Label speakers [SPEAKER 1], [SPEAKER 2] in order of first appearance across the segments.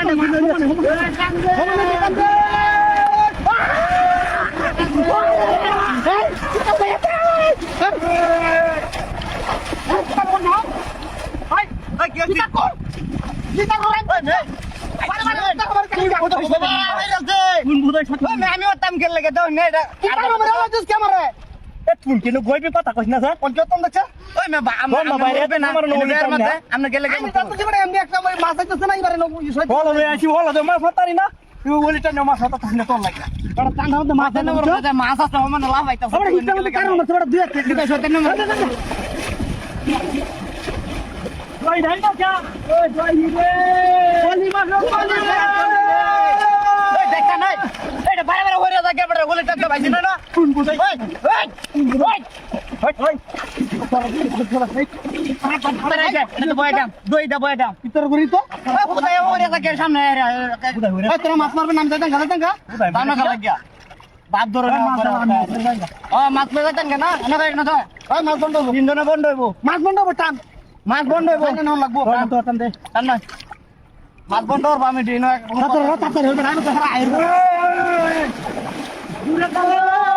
[SPEAKER 1] হ্যাঁ
[SPEAKER 2] হান দে পুরো দেব তো না সবাই কোন
[SPEAKER 1] গেল নে
[SPEAKER 2] কেন গইবি কথা কইছ না স্যার
[SPEAKER 1] পঞ্চায়েত দেখছ ওই মে বা
[SPEAKER 2] বল না বাইরে, তোমার নৌনি দাম না।
[SPEAKER 1] আমরা গেলে
[SPEAKER 2] আমি বলো রে আসি বলো দে মা ফাতারি না। তুই বলিটা না তোর লাগে। বড় টান হতে মা দেন না
[SPEAKER 1] মাছ আছে লাভ হইতা
[SPEAKER 2] আমরা হিস্সা মধ্যে কারণ আছে বড় দুই একটা
[SPEAKER 1] দিতে সতেন নম্বর
[SPEAKER 2] ওই না জয় হিরে বলি মা বলি
[SPEAKER 1] ওই দেখা নাই এটা বারে বারে হইরা থাকে বড় বলে টাকা পাইছি না না
[SPEAKER 2] কোন বুঝাই
[SPEAKER 1] ওই ওই ওই
[SPEAKER 2] ওই ওই
[SPEAKER 1] আরে আগে এটা বয় দাম দুই দা বয় দাম
[SPEAKER 2] ভিতর করি তো
[SPEAKER 1] ওই কোথায় হইরা থাকে সামনে
[SPEAKER 2] কোথায় হইরা?
[SPEAKER 1] ওই তোরা মাছ মারবে নাম গা? ধরে না ও মাছ না? না ভাই না তো ওই মাছ বন্ধ হইব। বন্ধ হইব। মাছ বন্ধ হইব টান। মাছ বন্ধ হইব। না লাগবো
[SPEAKER 2] তোর তো টান দে।
[SPEAKER 1] টান না। মাছ বন্ধ হইব আমি দিন
[SPEAKER 2] তাতর তাতর হইবে না তো হারা দূরে দাও এই এই মাই মাছি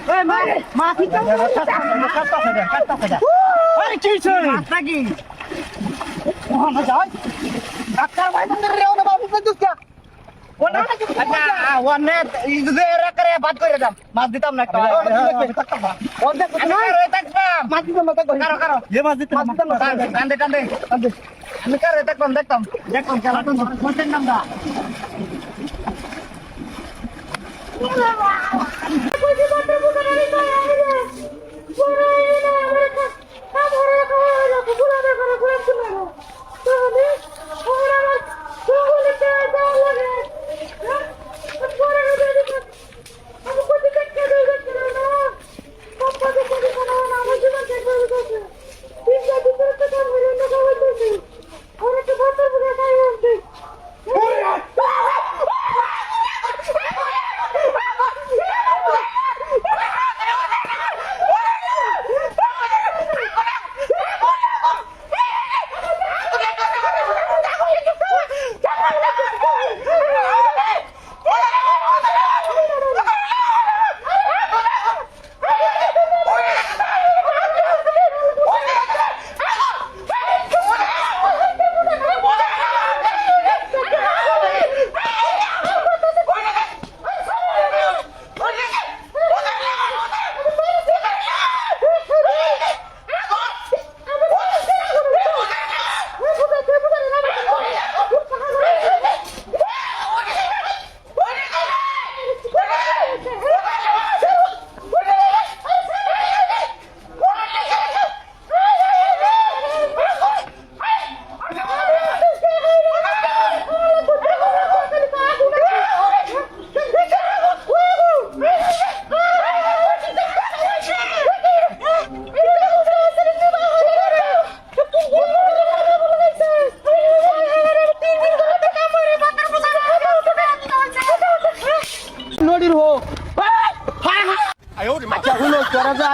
[SPEAKER 2] তো কাটতা ফেদা কাটতা ফেদা এই কি ছে
[SPEAKER 1] মাছ নাকি
[SPEAKER 2] ওখানে যাই
[SPEAKER 1] ডাক্তার ভাই বন্ধ রে ওনা বাবু কই দুস্কা ওনা আচ্ছা ওনে ইদু দে রে করে বাদ করে দাম মাছ দিতাম না মাছ দিতাম দেখতাম দেখতাম খেলা তো কোনটেন নাম দা নদীর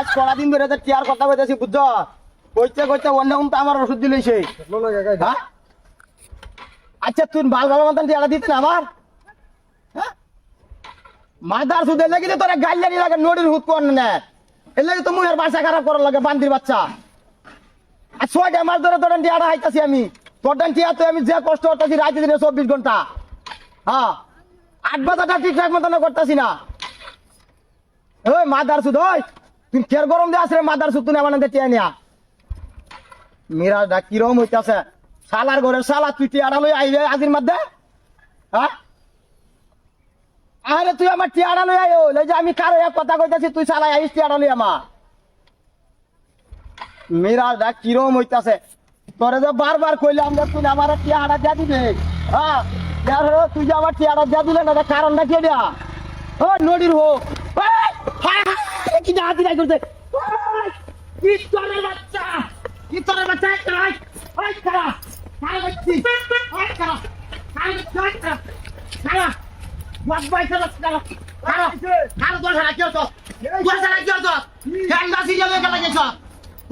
[SPEAKER 1] আজ ধরে টিয়ার কথা কইতেছি বুঝছ? কইতে কইতে অন্য তো আমার ওষুধ দিলেছে হ্যাঁ? আচ্ছা তুই ভালো ভালো মতন না আমার? হ্যাঁ? মাদার সুদের লাগি তো তোরা লাগে নদীর হুত কর না। এর লাগে তো মুহের বাসা খারাপ করার লাগে বান্দির বাচ্চা। আর ছয়টা মাস ধরে তোর হাইতাছি আমি। তোর টিয়া তো আমি যে কষ্ট করতেছি রাইতে দিনে চব্বিশ ঘণ্টা। হ্যাঁ? আট বাজারটা ঠিকঠাক মতন করতেছি না। ওই মাদার সুদ ওই। তুমি ফের গরম দিয়ে আসলে মাদার সুদ তুমি আমার টিয়া নিয়া। মিরাজটা কিরম হইতাছে? শালার ঘরের শালা, তুই টিয়াটা লই আইবে আজির মধ্যে? হ্যাঁ? আরে তুই আমার টিয়াটা লই আইও লই যে আমি কারও এক কথা কইতাছি, তুই শালা আইস টিয়াটা লই আমার। মিরাজটা কিরম হইতাছে? তোরে যে বারবার কইলাম যে তুই আমার টিয়াটা দিয়া দিবে। হ্যাঁ? তুই যে আমার টিয়াটা দিয়া দিলে না কারণটা কে দিয়া ও নদীর হোক। কি করতে? কি তোরে বাচ্চা। কি তোরে বাচ্চা কাই ওই কারা কারা বাচ্চি ওই কারা কারা কারা কারা বাস বাই কারা কারা কারা কারা তোর সারা কি হতো? তোর সারা কি কেন দাসি যাবে কেন গেছ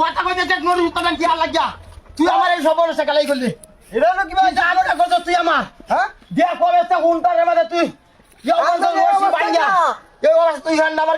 [SPEAKER 1] কথা কইতে দেখ নদীর উত্তর কি লাগিয়া? তুই আমার এই সবর সকালেই করলি। এটা হলো কি ভাই জানো না তুই আমার? হ্যাঁ? দেখ কবে তা মধ্যে তুই। বাঙ্গা এই অবস্থা তুই গান আমার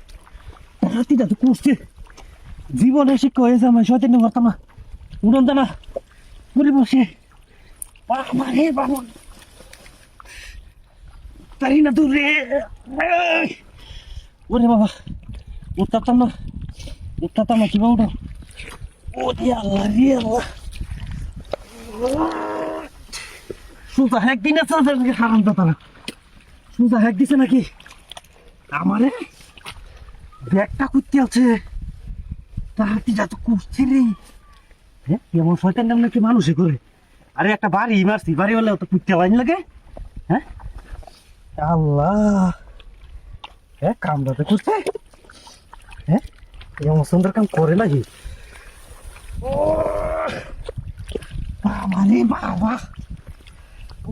[SPEAKER 3] রাতিটা তো করছে জীবনে শিক্ষা হয়েছে আমার সতেন করতাম না উড়ন না ঘুরে বসে। বাবা রে বাবা। পারি না দূর। রে! ওরে বাবা উঠতাম না উঠতাম না কিবা উঠো ও দিয়ে আল্লাহ রে আল্লাহ। সুতা হ্যাক দিন আছে হারাম দাতা না সুতা হ্যাক দিছে নাকি? আমারে? ব্যাগটা করতে আছে। তাহাতি যা তো করছে রে এমন শয়তান নাম নাকি মানুষে করে। আরে একটা বাড়ি মারছি বাড়ি হলে তো কুত্তে লাইন লাগে। হ্যাঁ? আল্লাহ। হ্যাঁ তো করছে। হ্যাঁ এমন সুন্দর কাম করে নাকি? ও বাবা। রে বাবা ও।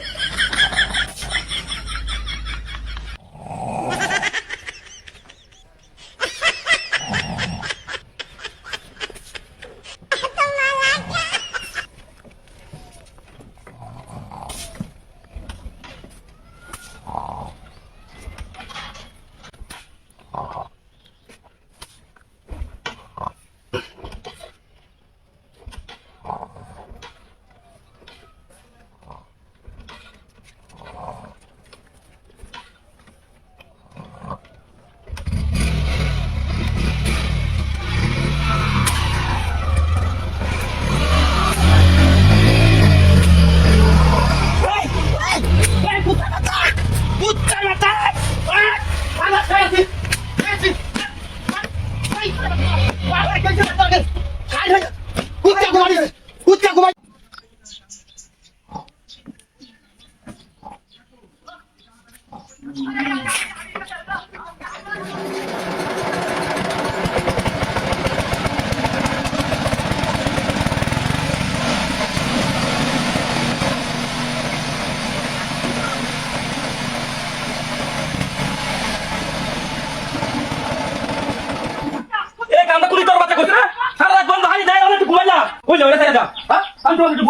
[SPEAKER 4] এই কামটা কুড়ি তোর বাচ্চা করছে না সারা রাত বন্ধ হানি দেয় অনেক ঘুমাই না কইলে ওরে থেকে যা হ্যাঁ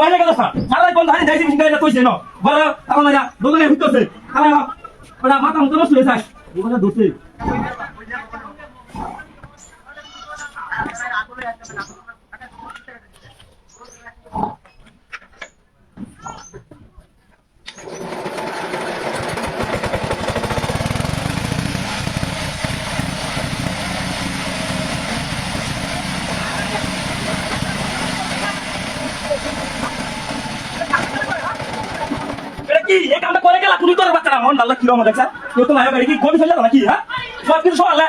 [SPEAKER 4] আমি গেল সারা রাত বন্ধ হানি দেয় সিমিং দেয় কইছে, না। বড়, আমার না দোকানে হুতছে আমার বড় মাথা মতো নষ্ট হয়ে যায় দোকানে ধরছে এটা কি এই কামটা করে গেলা কুড়ি তোর বাচ্চা না মন আল্লাহ কি রকম দেখছ তো মায়ের বাড়ি কি গবি ফেলে নাকি হ্যাঁ? সব কিছু সব আল্লাহ